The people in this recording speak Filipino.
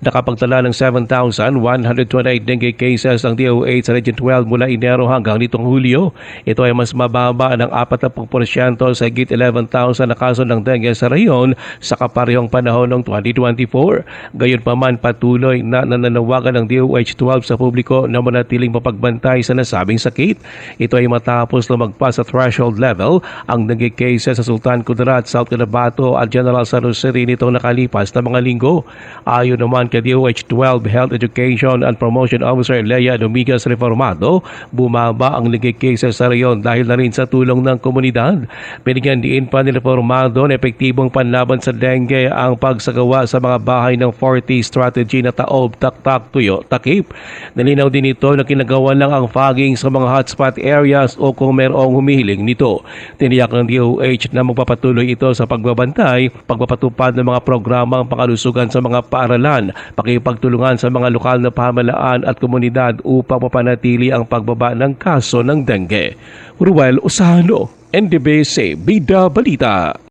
Nakapagtala ng 7,128 dengue cases ang DOH sa Region 12 mula Enero hanggang nitong Hulyo. Ito ay mas mababa ng 40% sa higit 11,000 na kaso ng dengue sa rayon sa kaparehong panahon ng 2024. Gayunpaman patuloy na nananawagan ng DOH-12 sa publiko na manatiling mapagbantay sa nasabing sakit. Ito ay matapos na magpas sa threshold level ang dengue cases sa Sultan Kudarat, South Cotabato at General San Jose nitong nakalipas na mga linggo. Ayon naman kay DOH-12 Health Education and Promotion Officer Leia Dominguez Reformado, bumaba ang dengue cases sa rayon dahil na rin sa tulong ng komunidad. Binigyan diin pa ni Reformado na epektibong panlaban sa dengue ang pagsagawa sa mga bahay ng 40 strategy na taob, taktak, tuyo, takip. Nalinaw din ito na kinagawa lang ang fogging sa mga hotspot areas o kung mayroong humihiling nito. Tiniyak ng DOH na magpapatuloy ito sa pagbabantay, pagpapatupad ng mga programang pakalusugan sa mga paaralan, pakipagtulungan sa mga lokal na pamahalaan at komunidad upang mapanatili ang pagbaba ng kaso ng dengue. Ruel Usano, NDBC Bida Balita.